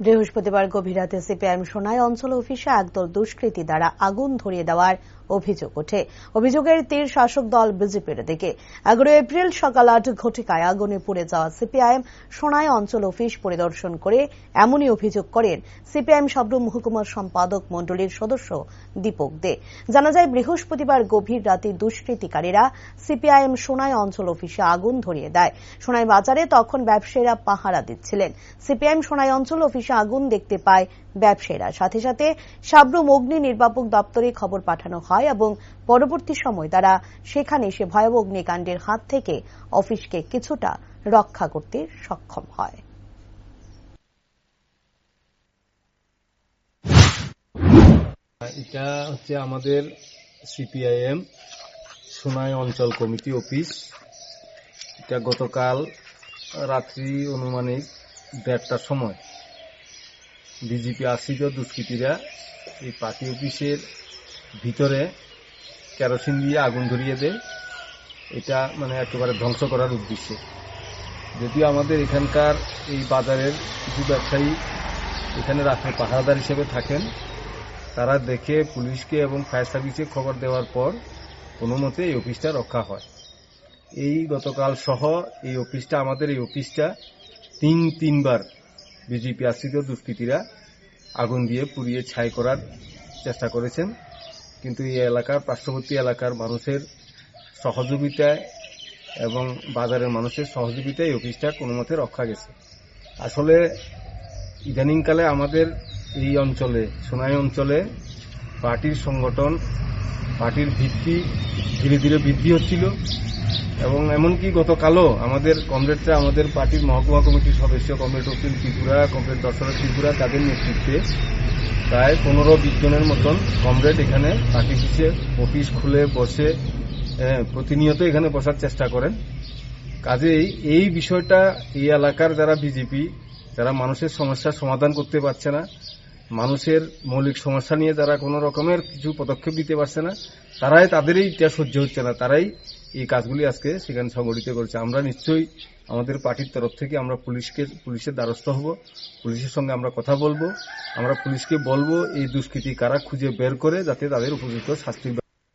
বৃহস্পতিবার গভীর রাতে সিপিআইএম সোনাই অঞ্চল অফিসে একদল দুষ্কৃতী দ্বারা আগুন ধরিয়ে দেওয়ার অভিযোগ ওঠে। অভিযোগের তীর শাসক দল বিজেপির দিকে। এগারো এপ্রিল সকাল আট ঘটিকায় আগুনে পুড়ে যাওয়া সিপিআইএম সোনাই অঞ্চল অফিস পরিদর্শন করে এমনই অভিযোগ করেন সিপিআইএম সাবরুম মহকুমার সম্পাদক মণ্ডলীর সদস্য দীপক দে। জানা যায়, বৃহস্পতিবার গভীর রাতে দুষ্কৃতিকারীরা সিপিআইএম সোনাই অঞ্চল অফিসে আগুন ধরিয়ে দেয়। সোনাই বাজারে তখন ব্যবসায়ীরা পাহারা দিচ্ছিলেন। সিপিআইএম সোনাই অঞ্চল অফিসে আগুন দেখতে পায় ব্যবসায়ীরা। সাথে সাথে সাবরুম অগ্নি নির্বাপক দপ্তরে খবর পাঠানো হয়। এবং পরবর্তী সময় তারা সেখানে এসে ভয়াবহ অগ্নিকাণ্ডের হাত থেকে অফিসকে কিছুটা রক্ষা করতে সক্ষম হয়। এটা হচ্ছে আমাদের সিপিআইএম সোনাই অঞ্চল কমিটি অফিস। এটা গতকাল রাত্রি অনুমানিক দেড়টার সময়। বিজেপি আশ্রিত দুষ্কৃতীরা। এই পার্টি অফিসের ভিতরে কেরোসিন দিয়ে আগুন ধরিয়ে দেয়। এটা মানে একেবারে ধ্বংস করার উদ্দেশ্যে। যদিও আমাদের এখানকার এই বাজারের কিছু ব্যবসায়ী এখানে রাত্রে পাহারাদার হিসেবে থাকেন, তারা দেখে পুলিশকে এবং ফায়ার সার্ভিসে খবর দেওয়ার পর কোনো মতে এই অফিসটা রক্ষা হয়। এই গতকাল সহ এই অফিসটা, আমাদের এই অফিসটা তিন তিনবার বিজেপি আশ্রিত দুষ্কৃতীরা আগুন দিয়ে পুড়িয়ে ছাই করার চেষ্টা করেছেন। কিন্তু এই এলাকার পার্শ্ববর্তী এলাকার মানুষের সহযোগিতায় এবং বাজারের মানুষের সহযোগিতায় অফিসটা কোনো মতে রক্ষা গেছে। আসলে ইদানিংকালে আমাদের এই অঞ্চলে, সোনাই অঞ্চলে পার্টির সংগঠন, পার্টির ভিত্তি ধীরে ধীরে বৃদ্ধি হচ্ছিল এবং এমনকি গতকালও আমাদের কমরেডরা, আমাদের পার্টির মহকুমা কমিটির সদস্য কমরেড উকিল ত্রিপুরা, কমরেড দর্শনা ত্রিপুরা, তাদের নেতৃত্বে প্রায় পনেরো বিশ জনের মতন কমরেড এখানে পার্টি অফিসে অফিস খুলে বসে আহ, প্রতিনিয়ত এখানে বসার চেষ্টা করেন। কাজেই এই বিষয়টা এই এলাকার যারা বিজেপি যারা মানুষের সমস্যার সমাধান করতে পারছে না মানুষের মৌলিক সমস্যা নিয়ে যারা কোনো রকমের কিছু পদক্ষেপ দিতে পারছে না তারাই তাদেরই এটা সহ্য হচ্ছে না। তারাই এই কাজগুলি আজকে সেখানে সংগঠিত করেছে। আমরা নিশ্চয়ই আমাদের পার্টির তরফ থেকে আমরা পুলিশকে, পুলিশের দ্বারস্থ হব। পুলিশের সঙ্গে আমরা কথা বলব। আমরা পুলিশকে বলব, এই দুষ্কৃতি কারা খুঁজে বের করে যাতে তাদের উপযুক্ত শাস্তির